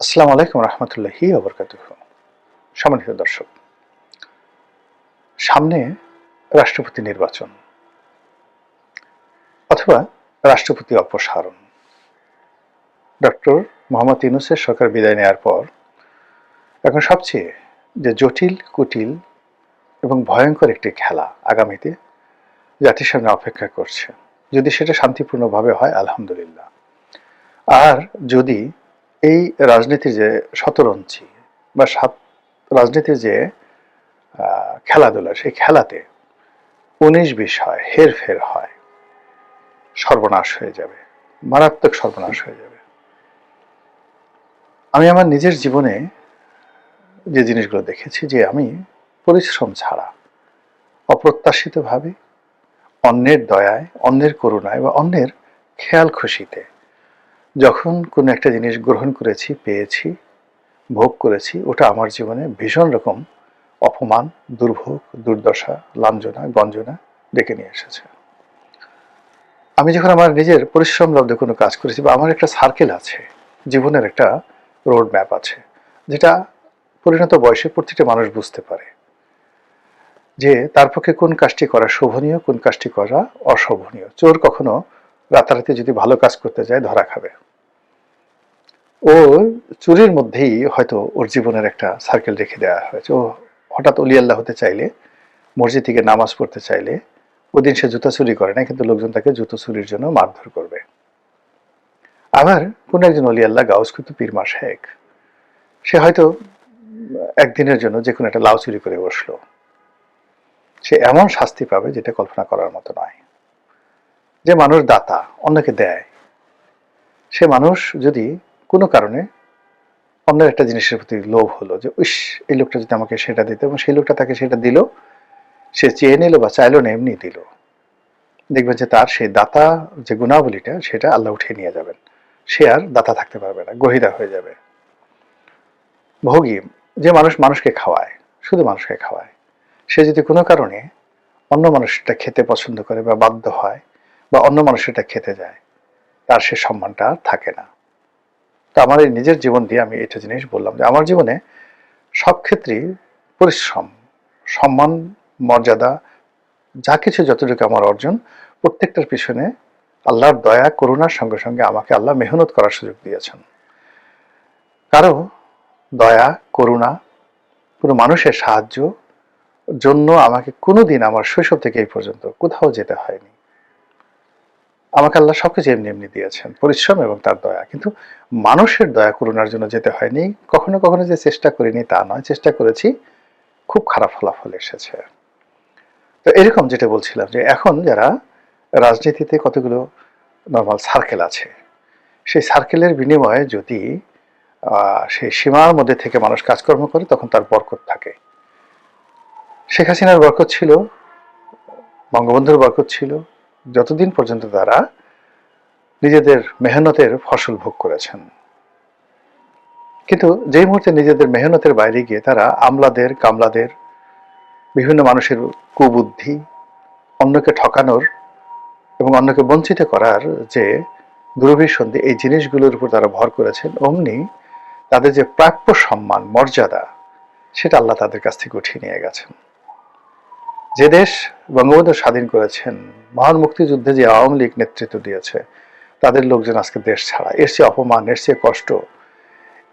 আসসালামু আলাইকুম রহমতুল্লাহি আবরকাত সম্মানিত দর্শক, সামনে রাষ্ট্রপতি নির্বাচন অথবা রাষ্ট্রপতি অপসারণ। ডক্টর মোহাম্মদ ইউনুসের সরকার বিদায় নেওয়ার পর এখন সবচেয়ে যে জটিল, কুটিল এবং ভয়ঙ্কর একটি খেলা আগামীতে জাতির সামনে অপেক্ষা করছে। যদি সেটা শান্তিপূর্ণভাবে হয়, আলহামদুলিল্লাহ। আর যদি এই রাজনীতির যে শতরঞ্চি বা সাত রাজনীতির যে খেলাধুলা, সেই খেলাতে উনিশ বিশ হয়, হেরফের হয়, সর্বনাশ হয়ে যাবে, মারাত্মক সর্বনাশ হয়ে যাবে। আমি আমার নিজের জীবনে যে জিনিসগুলো দেখেছি যে আমি পরিশ্রম ছাড়া, অপ্রত্যাশিতভাবে অন্যের দয়ায়, অন্যের করুণায় বা অন্যের খেয়াল খুশিতে যখন কোনো একটা জিনিস গ্রহণ করেছি, পেয়েছি, ভোগ করেছি, ওটা আমার জীবনে ভীষণ রকম অপমান, দুর্ভোগ, দুর্দশা, লাঞ্ছনা, গঞ্জনা ডেকে নিয়ে এসেছে। আমি যখন আমার নিজের পরিশ্রম লব্ধ কোনো কাজ করেছি বা আমার একটা সার্কেল আছে, জীবনের একটা রোড ম্যাপ আছে, যেটা পরিণত বয়সে প্রতিটা মানুষ বুঝতে পারে যে তার পক্ষে কোন কাজটি করা শোভনীয়, কোন কাজটি করা অশোভনীয়। চোর কখনো রাতারাতি যদি ভালো কাজ করতে যায়, ধরা খাবে। ও চুরির মধ্যেই হয়তো ওর জীবনের একটা সার্কেল রেখে দেওয়া হয়েছে। ও হঠাৎ অলি আল্লাহ হতে চাইলে, মসজিদ থেকে নামাজ পড়তে চাইলে ওদিন সে জুতা চুরি করে না কিন্তু লোকজন তাকে জুতো চুরির জন্য মারধর করবে। আবার কোন একজন অলি আল্লাহ গাউস কিন্তু পীরমা শেখ, সে হয়তো একদিনের জন্য যে কোনো একটা লাউ চুরি করে বসল। সে এমন শাস্তি পাবে যেটা কল্পনা করার মতো নয়। যে মানুষ দাতা, অন্যকে দেয়। সে মানুষ যদি কোনো কারণে অন্যের একটা জিনিসের প্রতি লোভ হলো যে উইস এই লোকটা যদি আমাকে সেটা দিত এবং সেই লোকটা তাকে সেটা দিল, সে চেয়ে নিল বা চাইলো না, এমনি দিল। দেখবেন যে তার সেই দাতা যে গুণাবলীটা, সেটা আল্লাহ উঠিয়ে নিয়ে যাবেন। সে আর দাতা থাকতে পারবে না গহিদা হয়ে যাবে। ভোগী, যে মানুষ মানুষকে খাওয়ায়, শুধু মানুষকে খাওয়ায়, সে যদি কোনো কারণে অন্য মানুষটা খেতে পছন্দ করে বা বাধ্য হয় বা অন্য মানুষ এটা খেতে যায়, তার সে সম্মানটা থাকে না। তো আমার এই নিজের জীবন দিয়ে আমি এটা জিনিস বললাম যে আমার জীবনে সব ক্ষেত্রেই পরিশ্রম, সম্মান, মর্যাদা, যা কিছু যতটুকু আমার অর্জন, প্রত্যেকটার পিছনে আল্লাহর দয়া, করুণার সঙ্গে সঙ্গে আমাকে আল্লাহ মেহনত করার সুযোগ দিয়েছেন। কারও দয়া, করুণা, কোনো মানুষের সাহায্য জন্য আমাকে কোনোদিন আমার শৈশব থেকে এই পর্যন্ত কোথাও যেতে হয়নি। আমাকে আল্লাহ সবকিছু এমনি এমনি দিয়েছেন, পরিশ্রম এবং তার দয়া। কিন্তু মানুষের দয়া করুণার জন্য যেতে হয়নি, কখনো কখনো যে চেষ্টা করিনি তা নয়, চেষ্টা করেছি, খুব খারাপ ফলাফল এসেছে। তো এরকম যেটা বলছিলাম যে এখন যারা রাজনীতিতে কতগুলো নর্মাল সার্কেল আছে, সেই সার্কেলের বিনিময়ে যদি সেই সীমার মধ্যে থেকে মানুষ কাজকর্ম করে, তখন তার বরকত থাকে। শেখ হাসিনার বরকত ছিল, বঙ্গবন্ধুর বরকত ছিল যতদিন পর্যন্ত তারা নিজেদের মেহনতের ফসল ভোগ করেছেন। কিন্তু যেই মুহূর্তে নিজেদের মেহনতের বাইরে গিয়ে তারা আমলাদের, কামলাদের, বিভিন্ন মানুষের কুবুদ্ধি, অন্যকে ঠকানোর এবং অন্যকে বঞ্চিত করার যে দুরভিসন্ধি এই জিনিসগুলোর উপর তারা ভর করেছেন, অমনি তাদের যে প্রাপ্য সম্মান, মর্যাদা, সেটা আল্লাহ তাদের কাছ থেকে উঠিয়ে নিয়ে গেছেন। যে দেশ বঙ্গবন্ধু স্বাধীন করেছেন, মহান মুক্তিযুদ্ধে যে আওয়ামী লীগ নেতৃত্ব দিয়েছে, তাদের লোকজন আজকে দেশ ছাড়া। এর চেয়ে অপমান, এর চেয়ে কষ্ট,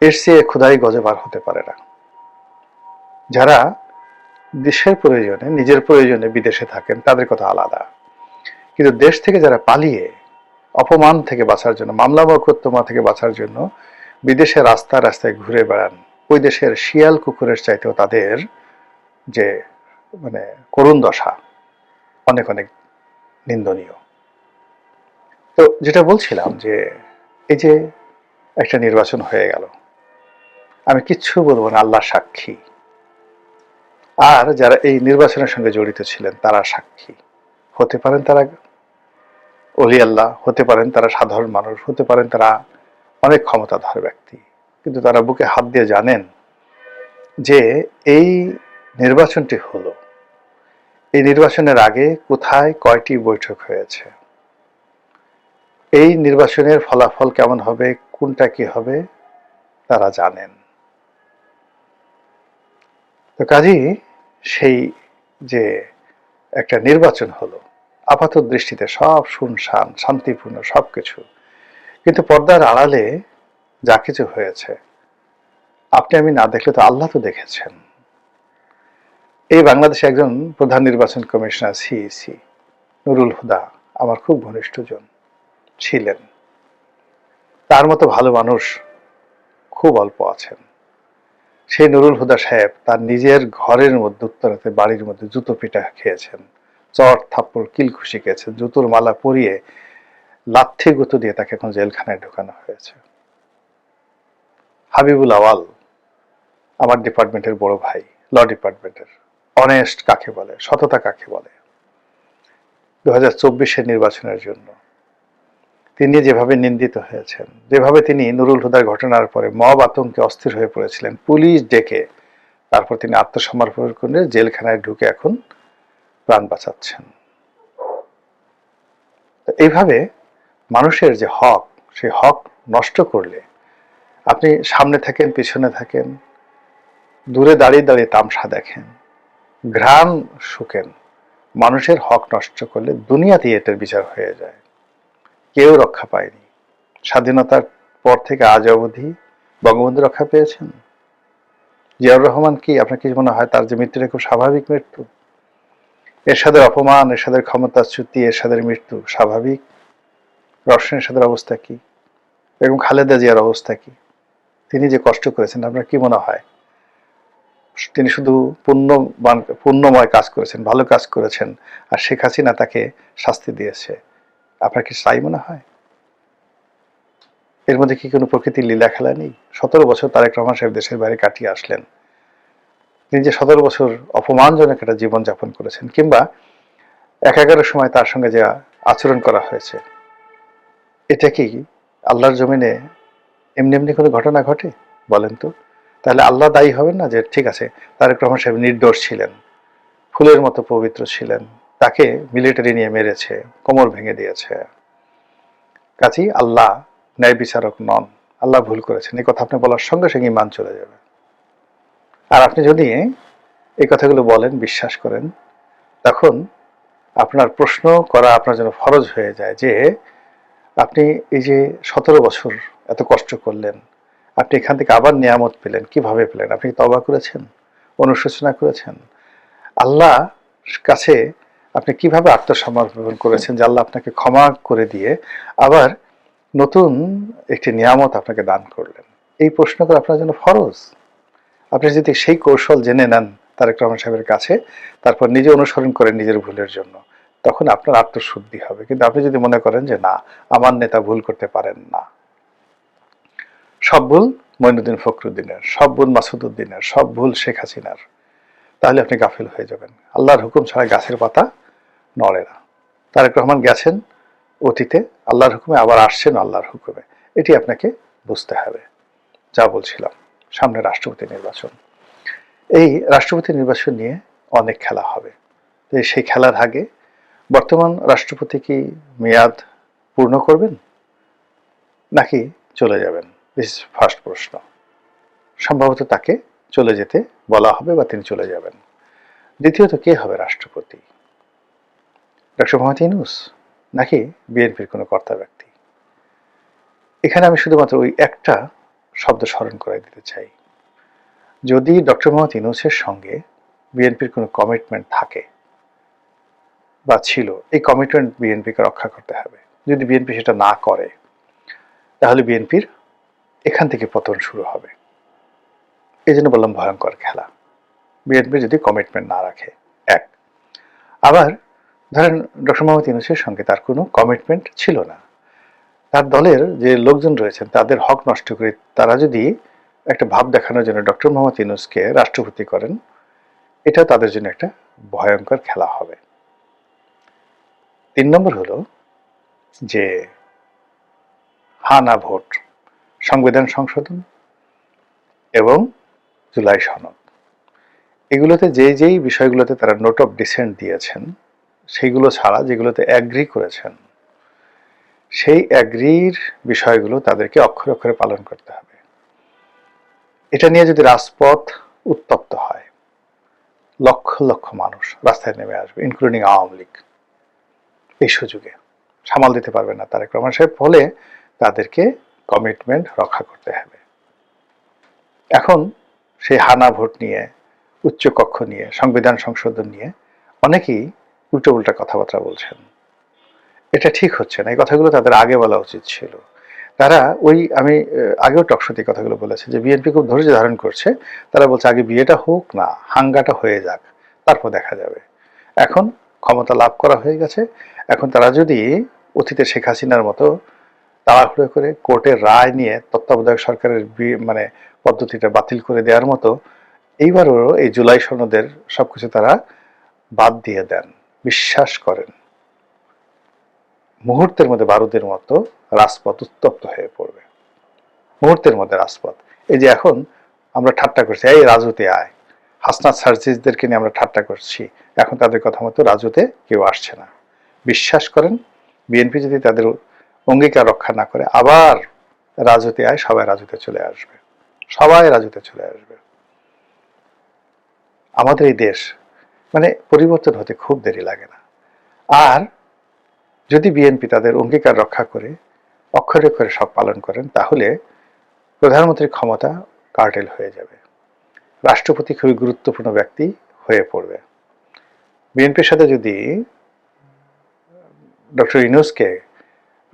এর চেয়ে ক্ষুধাই গজবার হতে পারে না। যারা দেশের প্রয়োজনে, নিজের প্রয়োজনে বিদেশে থাকেন, তাদের কথা আলাদা। কিন্তু দেশ থেকে যারা পালিয়ে, অপমান থেকে বাঁচার জন্য, মামলা মকদ্দমা থেকে বাঁচার জন্য বিদেশে রাস্তা রাস্তায় ঘুরে বেড়ান, ওই দেশের শিয়াল কুকুরের চাইতেও তাদের যে মানে করুণ দশা, অনেক অনেক নিন্দনীয়। তো যেটা বলছিলাম যে এই যে একটা নির্বাচন হয়ে গেল, আমি কিচ্ছু বলব না আল্লাহ সাক্ষী। আর যারা এই নির্বাচনের সঙ্গে জড়িত ছিলেন, তারা সাক্ষী। হতে পারেন তারা অলি আল্লাহ, হতে পারেন তারা সাধারণ মানুষ, হতে পারেন তারা অনেক ক্ষমতাধর ব্যক্তি। কিন্তু তারা বুকে হাত দিয়ে জানেন যে এই নির্বাচনটি হলো এই নির্বাচনের আগে কোথায় কয়টি বৈঠক হয়েছে? এই নির্বাচনের ফলাফল কেমন হবে? কোনটা কি হবে? তারা জানেন। তো কাজী, সেই যে একটা নির্বাচন হলো, আপাত দৃষ্টিতে সব শুনশান, শান্তিপূর্ণ সব কিছু কিন্তু পর্দার আড়ালে যা কিছু হয়েছে, আপনি আমি না দেখলে তো আল্লাহ তো দেখেছেন। এই বাংলাদেশে একজন প্রধান নির্বাচন কমিশনার সিইসি নুরুল হুদা, আমার খুব ঘনিষ্ঠজন ছিলেন। তার মতো ভালো মানুষ খুব অল্প আছেন। সেই নুরুল হুদা সাহেব তার নিজের ঘরের মধ্যে, উত্তরাতে বাড়ির মধ্যে জুতো পিটা খেয়েছেন চট থাপ্পড় কিলখুশি খেয়েছেন, জুতোর মালা পরিয়ে লাথি গুঁতো দিয়ে তাকে এখন জেলখানায় ঢোকানো হয়েছে। হাবিবুল আওয়াল, আমার ডিপার্টমেন্টের বড় ভাই ল ডিপার্টমেন্টের অনেস্ট কাকে বলে? সততা কাকে বলে? দু হাজার চব্বিশের নির্বাচনের জন্য। তিনি যেভাবে নিন্দিত হয়েছেন, যেভাবে তিনি নুরুল হুদার ঘটনার পরে মব আতঙ্কে অস্থির হয়ে পড়েছিলেন পুলিশ ডেকে, তারপর তিনি আত্মসমর্পণ করে জেলখানায় ঢুকে এখন প্রাণ বাঁচাচ্ছেন। এইভাবে মানুষের যে হক, সেই হক নষ্ট করলে আপনি সামনে থাকেন, পিছনে থাকেন, দূরে দাঁড়িয়ে দাঁড়িয়ে তামসা দেখেন। ঘ্রাণ শুকেন মানুষের হক নষ্ট করলে দুনিয়াতেই এটার বিচার হয়ে যায়। কেউ রক্ষা পায়নি। স্বাধীনতার পর থেকে আজ অবধি বঙ্গবন্ধু রক্ষা পেয়েছেন? জিয়াউর রহমান কি, আপনার কি মনে হয় তার যে মৃত্যুটা খুব স্বাভাবিক মৃত্যু? এরশাদের অপমান, এরশাদের ক্ষমতাচ্যুতি এরশাদের মৃত্যু স্বাভাবিক? রওশন এরশাদের অবস্থা কি? এবং খালেদা জিয়ার অবস্থা কি? তিনি যে কষ্ট করেছেন, আপনার কি মনে হয়? তিনি শুধু পুণ্যবান পুণ্যময় কাজ করেছেন, ভালো কাজ করেছেন, আর শেখ হাসিনা তাকে শাস্তি দিয়েছে। আপনার কি তাই মনে হয়? এর মধ্যে কি কোনো প্রকৃতির লীলা খেলা নেই? সতেরো বছর তারেক রহমান সাহেব দেশের বাইরে কাটিয়ে আসলেন। তিনি যে সতেরো বছর অপমানজনক একটা জীবনযাপন করেছেন, কিংবা এক এগারোর সময় তার সঙ্গে যে আচরণ করা হয়েছে, এটা কি আল্লাহর জমিনে এমনি এমনি কোনো ঘটনা ঘটে? বলেন তো। তাহলে আল্লাহ দায়ী হবেন না যে, ঠিক আছে, তারেক রহমান সাহেব নির্দোষ ছিলেন, ফুলের মতো পবিত্র ছিলেন, তাকে মিলিটারি নিয়ে মেরেছে, কোমর ভেঙে দিয়েছে। কাজী, আল্লাহ ন্যায় বিচারক নন, আল্লাহ ভুল করেছেন, এই কথা আপনি বলার সঙ্গে সঙ্গে মান চলে যাবে। আর আপনি যদি এই কথাগুলো বলেন, বিশ্বাস করেন, তখন আপনার প্রশ্ন করা আপনার জন্য ফরজ হয়ে যায় যে, আপনি এই যে সতেরো বছর এত কষ্ট করলেন আপনি এখান থেকে আবার নিয়ামত পেলেন। কীভাবে পেলেন? আপনি কি তবা করেছেন? অনুশোচনা করেছেন? আল্লাহ কাছে আপনি কীভাবে আত্মসমর্পণ করেছেন যে আল্লাহ আপনাকে ক্ষমা করে দিয়ে আবার নতুন একটি নিয়ামত আপনাকে দান করলেন? এই প্রশ্ন করে আপনার জন্য ফরজ। আপনি যদি সেই কৌশল জেনে নেন তারেক রহমান সাহেবের কাছে, তারপর নিজে অনুসরণ করেন নিজের ভুলের জন্য, তখন আপনার আত্মশুদ্ধি হবে। কিন্তু আপনি যদি মনে করেন যে না, আমার নেতা ভুল করতে পারেন না সব ভুল মইনুদ্দিন ফখরুদ্দিনের সব ভুল মাসুদুদ্দিনের সব ভুল শেখ হাসিনার। তাহলে আপনি গাফিল হয়ে যাবেন। আল্লাহর হুকুম ছাড়া গাছের পাতা নড়ে না। তারেক রহমান গেছেন অতীতে, আল্লাহর হুকুমে, আবার আসছেন আল্লাহর হুকুমে। এটি আপনাকে বুঝতে হবে। যা বলছিলাম, সামনে রাষ্ট্রপতি নির্বাচন। এই রাষ্ট্রপতি নির্বাচন নিয়ে অনেক খেলা হবে। তো সেই খেলার আগে বর্তমান রাষ্ট্রপতি কি মেয়াদ পূর্ণ করবেন? নাকি চলে যাবেন? দিস ফার্স্ট প্রশ্ন। সম্ভবত তাকে চলে যেতে বলা হবে বা তিনি চলে যাবেন। দ্বিতীয়ত, কে হবে রাষ্ট্রপতি? ডক্টর মোহাম্মদ ইনুস নাকি বিএনপির কোনো কর্তা ব্যক্তি? এখানে আমি শুধুমাত্র ওই একটা শব্দ স্মরণ করাই দিতে চাই। যদি ডক্টর মোহাম্মদ ইনুসের সঙ্গে বিএনপির কোনো কমিটমেন্ট থাকে বা ছিল, এই কমিটমেন্ট বিএনপিকে রক্ষা করতে হবে। যদি বিএনপি সেটা না করে, তাহলে বিএনপির এখান থেকে পতন শুরু হবে। এই জন্য বললাম ভয়ঙ্কর খেলা। বিএনপি যদি কমিটমেন্ট না রাখে, এক। আবার ধরেন ডক্টর মোহাম্মদ ইউনুসের সঙ্গে তার কোনো কমিটমেন্ট ছিল না। তার দলের যে লোকজন রয়েছেন, তাদের হক নষ্ট করে তারা যদি একটা ভাব দেখানোর জন্য ডক্টর মোহাম্মদ ইউনুসকে রাষ্ট্রপতি করেন এটা তাদের জন্য একটা ভয়ঙ্কর খেলা হবে। তিন নম্বর হলো যে হা না ভোট। সংবিধান সংশোধন এবং জুলাই সনদ। এগুলোতে যে যেই বিষয়গুলোতে তারা নোট অফ ডিসেন্ট দিয়েছেন, সেইগুলো ছাড়া যেগুলোতে অ্যাগ্রি করেছেন, সেই অ্যাগ্রির বিষয়গুলো তাদেরকে অক্ষরে অক্ষরে পালন করতে হবে। এটা নিয়ে যদি রাজপথ উত্তপ্ত হয়, লক্ষ লক্ষ মানুষ রাস্তায় নেমে আসবে ইনক্লুডিং আওয়ামী লীগ। এই সুযোগে সামাল দিতে পারবে না তারেক রহমান সাহেব, ফলে তাদেরকে কমিটমেন্ট রক্ষা করতে হবে। এখন সেই হানা ভোট নিয়ে, উচ্চ কক্ষ নিয়ে, সংবিধান সংশোধন নিয়ে অনেকেই উল্টো উল্টা কথাবার্তা বলছেন। এটা ঠিক হচ্ছে না। এই কথাগুলো তাদের আগে বলা উচিত ছিল। তারা ওই, আমি আগেও টকশোতে কথাগুলো বলেছে যে বিএনপি খুব ধৈর্য ধারণ করছে। তারা বলছে আগে বিয়েটা হোক না, হাঙ্গাটা হয়ে যাক, তারপর দেখা যাবে। এখন ক্ষমতা লাভ করা হয়ে গেছে। এখন তারা যদি অতীতে শেখ হাসিনার মতো তাড়াহুড়ো করে কোর্টের রায় নিয়ে তত্ত্বাবধায়ক সরকারের মানে পদ্ধতিটা বাতিল করে দেওয়ার মতো এইবারও এই জুলাই সনদের সবকিছু তারা বাদ দিয়ে দেন, বিশ্বাস করেন। মুহূর্তের মধ্যে বারুদের মতো রাজপথ উত্তপ্ত হয়ে পড়বে। মুহূর্তের মধ্যে রাজপথ। এই যে এখন আমরা ঠাট্টা করছি, এই রাজুতে আয়। হাসনাত সার্জিসদেরকে নিয়ে আমরা ঠাট্টা করছি। এখন তাদের কথা মতো রাজুতে কেউ আসছে না। বিশ্বাস করেন, বিএনপি যদি তাদের অঙ্গীকার রক্ষা না করে আবার রাজুতে আয়, সবাই রাজুতে চলে আসবে। সবাই রাজুতে চলে আসবে। আমাদের এই দেশ মানে পরিবর্তন হতে খুব দেরি লাগে না। আর যদি বিএনপি তাদের অঙ্গীকার রক্ষা করে, অক্ষরে অক্ষরে সব পালন করেন, তাহলে প্রধানমন্ত্রীর ক্ষমতা কার্টেল হয়ে যাবে। রাষ্ট্রপতি খুবই গুরুত্বপূর্ণ ব্যক্তি হয়ে পড়বে। বিএনপির সাথে যদি ডক্টর ইনুসকে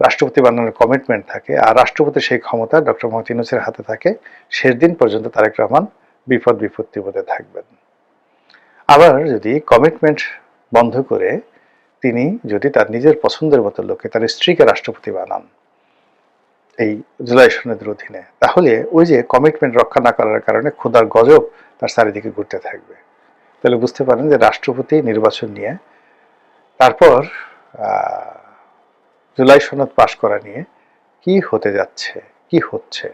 রাষ্ট্রপতি বানানোর কমিটমেন্ট থাকে, আর রাষ্ট্রপতির সেই ক্ষমতা ডক্টর মোহাম্মদ ইনুসের হাতে থাকে, শেষ দিন পর্যন্ত তারেক রহমান বিপদ বিপত্তির মধ্যে থাকবেন। আবার যদি কমিটমেন্ট বন্ধ করে তিনি যদি তার নিজের পছন্দের মতো লোককে তার স্ত্রীকে রাষ্ট্রপতি বানান এই জুলাই সনদের অধীনে, তাহলে ওই যে কমিটমেন্ট রক্ষা না করার কারণে ক্ষুধার গজব তার চারিদিকে ঘুরতে থাকবে। তাহলে বুঝতে পারেন যে রাষ্ট্রপতি নির্বাচন নিয়ে তারপর জুলাই সনদ পাশ করা নিয়ে কি হতে যাচ্ছে, কি হচ্ছে?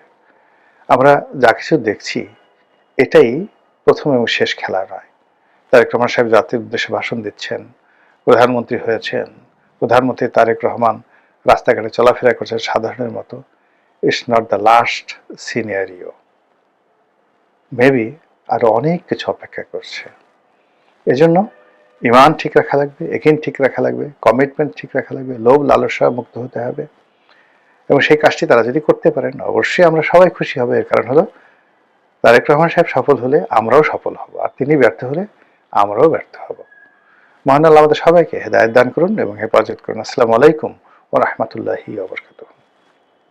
আমরা যা কিছু দেখছি, এটাই প্রথম এবং শেষ খেলা নয় তারেক রহমান সাহেব জাতির উদ্দেশ্যে ভাষণ দিচ্ছেন, প্রধানমন্ত্রী হয়েছেন, প্রধানমন্ত্রী তারেক রহমান রাস্তাঘাটে চলাফেরা করছেন সাধারণের মতো it's not the last scenario maybe আরও অনেক কিছু অপেক্ষা করছে। এজন্য ইমান ঠিক রাখা লাগবে একিন ঠিক রাখা লাগবে কমিটমেন্ট ঠিক রাখা লাগবে, লোভ, লালসা মুক্ত হতে হবে। এবং সেই কাজটি তারা যদি করতে পারেন, অবশ্যই আমরা সবাই খুশি হব। এর কারণ হলো, তারেক রহমান সাহেব সফল হলে আমরাও সফল হব, আর তিনি ব্যর্থ হলে আমরাও ব্যর্থ হব। মহান আল্লাহ আমাদের সবাইকে হেদায়ত দান করুন এবং হেফাজত করুন। আসসালামু আলাইকুম ও রহমতুল্লাহি